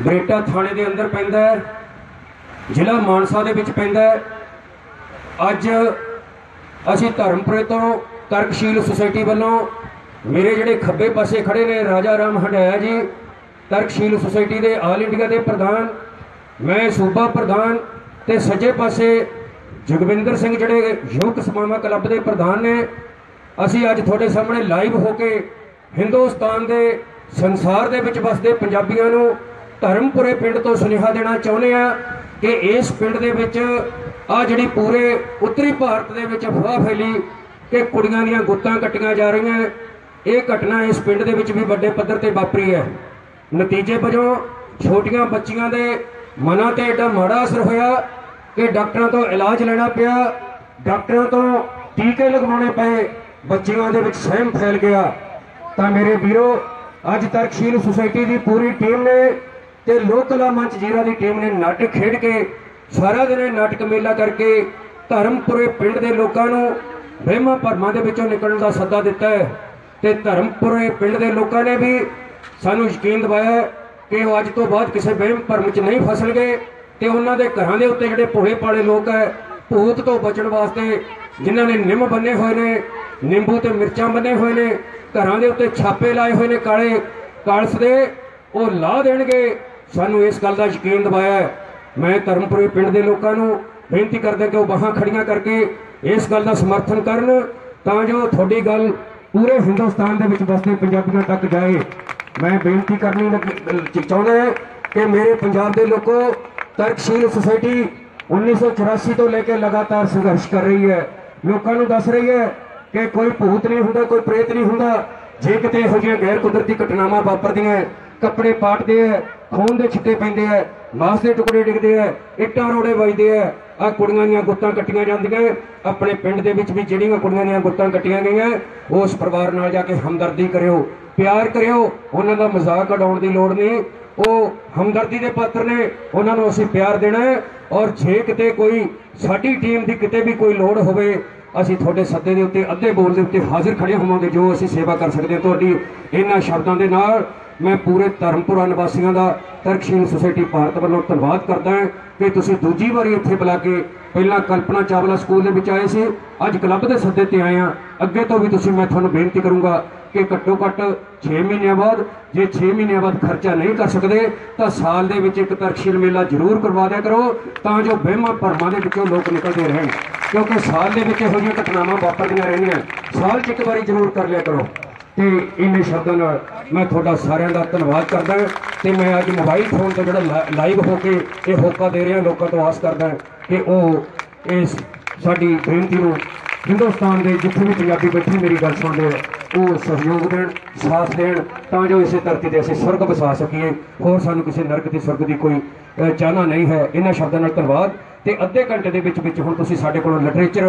Beretta ਥਾਣੇ ਦੇ ਅੰਦਰ ਪੈਂਦਾ ਹੈ, ਜ਼ਿਲ੍ਹਾ ਮਾਨਸਾ ਦੇ ਵਿੱਚ ਪੈਂਦਾ ਹੈ। ਅੱਜ ਅਸੀਂ ਧਰਮਪੁਰੇ ਤੋਂ ਤਰਕਸ਼ੀਲ ਸੁਸਾਇਟੀ ਵੱਲੋਂ ਮੇਰੇ ਜਿਹੜੇ ਖੱਬੇ ਪਾਸੇ ਖੜੇ ਨੇ ਰਾਜਾ ਰਾਮ ਹੰਡਾਇਆ ਜੀ, ਤਰਕਸ਼ੀਲ ਸੁਸਾਇਟੀ ਦੇ ਆਲ ਇੰਡੀਆ ਦੇ ਪ੍ਰਧਾਨ, ਮੈਂ ਸੂਬਾ ਪ੍ਰਧਾਨ ਤੇ ਸੱਜੇ ਪਾਸੇ ਜਗਵਿੰਦਰ ਸਿੰਘ ਜਿਹੜੇ ਯੁਵਕ ਸਮਾਵਾ ਕਲੱਬ ਦੇ ਪ੍ਰਧਾਨ ਨੇ, ਅਸੀਂ ਅੱਜ ਤੁਹਾਡੇ ਸਾਹਮਣੇ ਲਾਈਵ ਹੋ ਕੇ ਹਿੰਦੁਸਤਾਨ ਦੇ ਸੰਸਾਰ ਦੇ ਵਿੱਚ ਵਸਦੇ ਪੰਜਾਬੀਆਂ ਨੂੰ ਧਰਮਪੁਰੇ ਪਿੰਡ ਤੋਂ ਸੁਨੇਹਾ ਦੇਣਾ ਚਾਹੁੰਦੇ ਆ ਕਿ ਇਸ ਪਿੰਡ ਦੇ ਵਿੱਚ ਆ ਜਿਹੜੀ ਪੂਰੇ ਉੱਤਰੀ ਭਾਰਤ ਦੇ ਵਿੱਚ ਅਫਵਾਹ ਫੈਲੀ ਕਿ ਕੁੜੀਆਂ ਦੀਆਂ ਗੁੱਤਾਂ ਕੱਟੀਆਂ ਜਾ ਰਹੀਆਂ, ਇਹ ਘਟਨਾ ਇਸ ਪਿੰਡ ਦੇ ਵਿੱਚ ਵੀ ਵੱਡੇ ਪੱਧਰ ਤੇ ਵਾਪਰੀ ਹੈ। ਨਤੀਜੇ ਵਜੋਂ ਛੋਟੀਆਂ ਬੱਚੀਆਂ ਦੇ ਮਨਾਂ ਤੇ ਏਡਾ ਮਾੜਾ ਅਸਰ ਹੋਇਆ ਕਿ ਡਾਕਟਰਾਂ ਤੋਂ ਇਲਾਜ ਲੈਣਾ ਪਿਆ, ਡਾਕਟਰਾਂ ਤੋਂ ਟੀਕੇ ਲਗਵਾਉਣੇ ਪਏ, ਬੱਚੀਆਂ ਦੇ ਵਿੱਚ ਸਹਿਮ ਫੈਲ ਗਿਆ। ਤਾਂ ਮੇਰੇ ਵੀਰੋ, ਅੱਜ ਤਰਕਸ਼ੀਲ ਸੁਸਾਇਟੀ ਦੀ ਪੂਰੀ ਟੀਮ ਨੇ ਤੇ ਲੋਕ ਕਲਾ ਮੰਚ ਜੀਰਾ ਦੀ ਟੀਮ ਨੇ ਨਾਟਕ ਖੇਡ ਕੇ ਸਾਰਾ ਦਿਨ ਨਾਟਕ ਮੇਲਾ ਕਰਕੇ ਧਰਮਪੁਰੇ ਪਿੰਡ ਦੇ ਲੋਕਾਂ ਨੂੰ ਵਹਿਮਾਂ ਭਰਮਾਂ ਦੇ ਵਿੱਚੋਂ ਨਿਕਲਣ ਦਾ ਸੱਦਾ ਦਿੱਤਾ ਹੈ। ਤੇ ਧਰਮਪੁਰੇ ਪਿੰਡ ਦੇ ਲੋਕਾਂ ਨੇ ਵੀ ਸਾਨੂੰ ਯਕੀਨ ਦਿਵਾਇਆ ਕਿ ਉਹ ਅੱਜ ਤੋਂ ਬਾਅਦ ਕਿਸੇ ਵਹਿਮ ਭਰਮ 'ਚ ਨਹੀਂ ਫਸਣਗੇ ਤੇ ਉਹਨਾਂ ਦੇ ਘਰਾਂ ਦੇ ਉੱਤੇ ਜਿਹੜੇ ਭੋਲੇ ਪਾਲੇ ਲੋਕ ਹੈ, ਭੂਤ ਤੋਂ ਬਚਣ ਵਾਸਤੇ ਜਿਨ੍ਹਾਂ ਨੇ ਨਿੰਮ ਬੰਨੇ ਹੋਏ ਨੇ, ਨਿੰਬੂ ਤੇ ਮਿਰਚਾਂ ਬੰਨੇ ਹੋਏ ਨੇ, ਘਰਾਂ ਦੇ ਉੱਤੇ ਛਾਪੇ ਲਾਏ ਹੋਏ ਨੇ ਕਾਲੇ ਕਾਲਸ ਦੇ, ਉਹ ਲਾ ਦੇਣਗੇ। ਸਾਨੂੰ ਇਸ ਗੱਲ ਦਾ ਯਕੀਨ ਦਿਵਾਇਆ ਮੈਂ ਧਰਮਪੁਰੇ ਪਿੰਡ ਦੇ ਲੋਕਾਂ ਨੂੰ ਬੇਨਤੀ ਕਰਦਾ ਕਿ ਉਹ ਬਾਹਾਂ ਖੜੀਆਂ ਕਰਕੇ ਇਸ ਗੱਲ ਦਾ ਸਮਰਥਨ ਕਰਨ ਤਾਂ ਜੋ ਤੁਹਾਡੀ ਗੱਲ ਪੂਰੇ ਹਿੰਦੁਸਤਾਨ ਦੇ ਵਿੱਚ ਵਸਦੇ ਪੰਜਾਬੀਆਂ ਤੱਕ ਜਾਏ। ਮੈਂ ਬੇਨਤੀ ਕਰਨੀ ਚਾਹੁੰਦਾ ਹਾਂ ਕਿ ਮੇਰੇ ਪੰਜਾਬ ਦੇ ਲੋਕੋ ਤਰਕਸ਼ੀਲ ਸੁਸਾਇਟੀ 1984 ਤੋਂ ਲੈ ਕੇ ਲਗਾਤਾਰ ਸੰਘਰਸ਼ ਕਰ ਰਹੀ ਹੈ। ਲੋਕਾਂ ਨੂੰ ਦੱਸ ਰਹੀ ਹੈ ਕਿ ਕੋਈ ਭੂਤ ਨਹੀਂ ਹੁੰਦਾ, ਕੋਈ ਪ੍ਰੇਤ ਨਹੀਂ ਹੁੰਦਾ। ਜੇ ਕਿਤੇ ਇਹੋ ਜਿਹੀਆਂ ਗੈਰ ਕੁਦਰਤੀ ਘਟਨਾਵਾਂ ਵਾਪਰਦੀਆਂ, ਕੱਪੜੇ ਪਾਟਦੇ ਹੈ ਖੂਨ ਦੇ ਛਿੱਟੇ ਪੈਂਦੇ ਆ, ਮਾਸ ਦੇ ਟੁਕੜੇ ਡਿੱਗਦੇ ਆ, ਇੱਟਾਂ ਰੋੜੇ ਵੱਜਦੇ ਆ। ਆ ਕੁੜੀਆਂ ਦੀਆਂ ਗੁੱਤਾਂ ਕੱਟੀਆਂ ਜਾਂਦੀਆਂ, ਆਪਣੇ ਪਿੰਡ ਦੇ ਵਿੱਚ ਵੀ ਜਿਹੜੀਆਂ ਕੁੜੀਆਂ ਦੀਆਂ ਗੁੱਤਾਂ ਕੱਟੀਆਂ ਗਈਆਂ, ਉਸ ਪਰਿਵਾਰ ਨਾਲ ਜਾ ਕੇ ਹਮਦਰਦੀ ਕਰਿਓ, ਪਿਆਰ ਕਰਿਓ, ਉਹਨਾਂ ਦਾ ਮਜ਼ਾਕ ਉਡਾਉਣ ਦੀ ਲੋੜ ਨਹੀਂ। ਉਹ ਹਮਦਰਦੀ ਦੇ ਪਾਤਰ ਨੇ, ਉਹਨਾਂ ਨੂੰ ਅਸੀਂ ਪਿਆਰ ਦੇਣਾ ਔਰ ਜੇ ਕਿਤੇ ਕੋਈ ਸਾਡੀ ਟੀਮ ਦੀ ਕਿਤੇ ਵੀ ਕੋਈ ਲੋੜ ਹੋਵੇ ਅਸੀਂ ਤੁਹਾਡੇ ਸੱਦੇ ਦੇ ਉੱਤੇ, ਅੱਧੇ ਬੋਲ ਦੇ ਉੱਤੇ ਹਾਜ਼ਰ ਖੜੇ ਹੋਵਾਂਗੇ ਜੋ ਅਸੀਂ ਸੇਵਾ ਕਰ ਸਕਦੇ ਹਾਂ ਤੁਹਾਡੀ ਇਹਨਾਂ ਸ਼ਬਦਾਂ ਦੇ ਨਾਲ। ਮੈਂ ਪੂਰੇ ਧਰਮਪੁਰਾ ਨਿਵਾਸੀਆਂ ਦਾ ਤਰਕਸ਼ੀਲ ਸੁਸਾਇਟੀ ਭਾਰਤ ਵੱਲੋਂ ਧੰਨਵਾਦ ਕਰਦਾ ਹਾਂ ਕਿ ਤੁਸੀਂ ਦੂਜੀ ਵਾਰੀ ਇੱਥੇ ਬੁਲਾ ਕੇ ਪਹਿਲਾਂ ਕਲਪਨਾ ਚਾਵਲਾ ਸਕੂਲ ਦੇ ਵਿੱਚ ਆਏ ਸੀ। ਅੱਜ ਕਲੱਬ ਦੇ ਸੱਦੇ ਤੇ ਆਏ ਆ ਅੱਗੇ ਤੋਂ ਵੀ ਤੁਸੀਂ, ਮੈਂ ਤੁਹਾਨੂੰ ਬੇਨਤੀ ਕਰੂੰਗਾ ਕਿ ਘੱਟੋ ਘੱਟ 6 ਮਹੀਨਿਆਂ ਬਾਅਦ, ਜੇ 6 ਮਹੀਨਿਆਂ ਬਾਅਦ ਖਰਚਾ ਨਹੀਂ ਕਰ ਸਕਦੇ, ਤਾਂ ਸਾਲ ਦੇ ਵਿੱਚ ਇੱਕ ਤਰਕਸ਼ੀਲ ਮੇਲਾ ਜ਼ਰੂਰ ਕਰਵਾ ਦਿਆ ਕਰੋ, ਤਾਂ ਜੋ ਵਹਿਮਾਂ ਭਰਮਾਂ ਦੇ ਵਿੱਚੋਂ ਲੋਕ ਨਿਕਲਦੇ ਰਹਿਣ। ਕਿਉਂਕਿ ਸਾਲ ਦੇ ਵਿੱਚ ਇਹੋ ਜਿਹੀਆਂ ਘਟਨਾਵਾਂ ਵਾਪਰਦੀਆਂ ਰਹਿੰਦੀਆਂ। ਸਾਲ 'ਚ ਇੱਕ ਵਾਰੀ ਜ਼ਰੂਰ ਕਰ ਲਿਆ ਕਰੋ। ਤੇ ਇੰਨੇ ਸ਼ਬਦਾਂ ਨਾਲ ਮੈਂ ਤੁਹਾਡਾ ਸਾਰਿਆਂ ਦਾ ਧੰਨਵਾਦ ਕਰਦਾ ਤੇ ਮੈਂ ਅੱਜ ਮੋਬਾਈਲ ਫੋਨ ਤੋਂ ਜਿਹੜਾ ਲਾਈਵ ਹੋ ਕੇ ਇਹ ਹੋਕਾ ਦੇ ਰਿਹਾ, ਲੋਕਾਂ ਤੋਂ ਆਸ ਕਰਦਾ ਕਿ ਉਹ ਇਸ ਸਾਡੀ ਬੇਨਤੀ ਨੂੰ ਹਿੰਦੁਸਤਾਨ ਦੇ ਜਿੱਥੇ ਵੀ ਪੰਜਾਬੀ ਬੈਠੇ, ਮੇਰੀ ਗੱਲ ਸੁਣਦੇ ਆ ਉਹ ਸਹਿਯੋਗ ਦੇਣ, ਸਾਥ ਦੇਣ, ਤਾਂ ਜੋ ਇਸੇ ਧਰਤੀ ਤੇ ਅਸੀਂ ਸੁਰਗ ਵਸਾ ਸਕੀਏ। ਹੋਰ ਸਾਨੂੰ ਕਿਸੇ ਨਰਕ ਤੇ ਸੁਰਗ ਦੀ ਕੋਈ ਚਾਹਨਾ ਨਹੀਂ ਹੈ। ਇਹਨਾਂ ਸ਼ਬਦਾਂ ਨਾਲ ਧੰਨਵਾਦ। ਤੇ ਅੱਧੇ ਘੰਟੇ ਦੇ ਵਿੱਚ ਵਿੱਚ ਹੁਣ ਤੁਸੀਂ ਸਾਡੇ ਕੋਲੋਂ ਲਿਟਰੇਚਰ